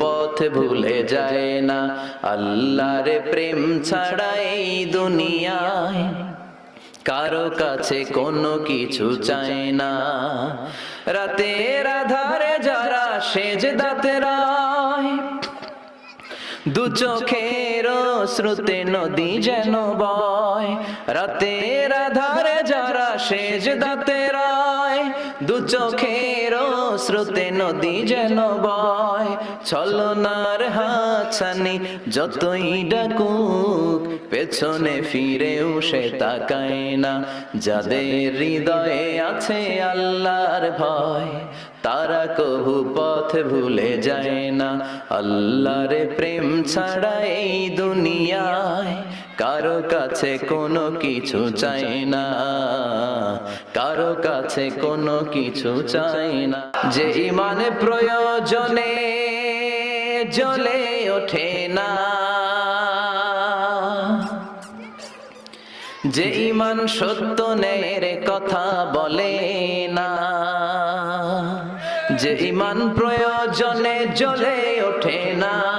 পথ ভুলে যায় না। প্রেম ছাড়া এই দুনিয়ায় কারও কাছে কোনো কিছু চায় না। রাতের আধারে যারা সেজ দাতেরায় দু চোখের শ্রুতে নদী যেন বয়। রাতের আধারে যারা সেজ দাতে রায়, দু চোখের শ্রুতে নদী যেন বয়, ছলনার হাছানি যতই ডাকুক, পেছনে ফিরেও সে তাকায় না। যাদের হৃদয়ে আছে আল্লাহর ভয়, তারা কহু পথ ভুলে যায় না। আল্লাহর প্রেম ছাড়া এই দুনিয়ায় কারও কাছে কোনো কিছু চাই না। কারও কাছে কোনো কিছু চাই না। যে ইমানে প্রয়োজনে জ্বলে ওঠে না। যে ইমান সত্য নের কথা বলে না। যে ইমান প্রয়োজনে জ্বলে ওঠে না।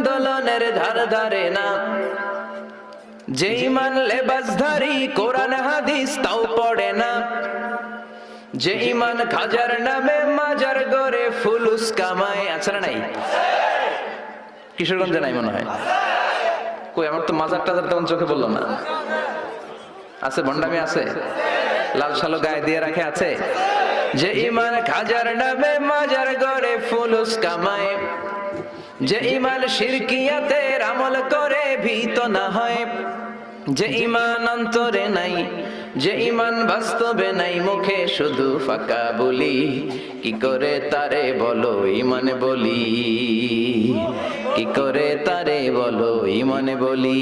আন্দোলনের ধার ধারে না। যে ইমান লেবাসধারী কোরআন, হাদিস, তাও পড়ে না। যে ইমান খাজার নামে মাজার গড়ে ফুলুস কামায় আছে না নাই? কিশোরগঞ্জে নাই মনে হয়। কই, আমার তো মাজার টাজার তেমন চোখে বলল না। আছে, ভণ্ডামি আছে। লাল সালো গায়ে দিয়ে রাখে আছে। যে ইমান খাজার নামে মাজার গড়ে ফুলুস কামায় যে ইমান শিরকিয়াতে আমল করে ভীত না হয়, যে ইমান অন্তরে নাই, যে ইমান বাস্তবে নাই, মুখে শুধু ফাঁকা বলি, কি করে তারে বলো ইমানে বলি? কি করে তারে বলো ইমানে বলি?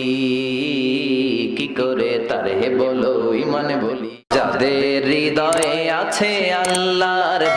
কি করে তারে বলো ইমানে বলি? যাদের হৃদয়ে আছে আল্লাহর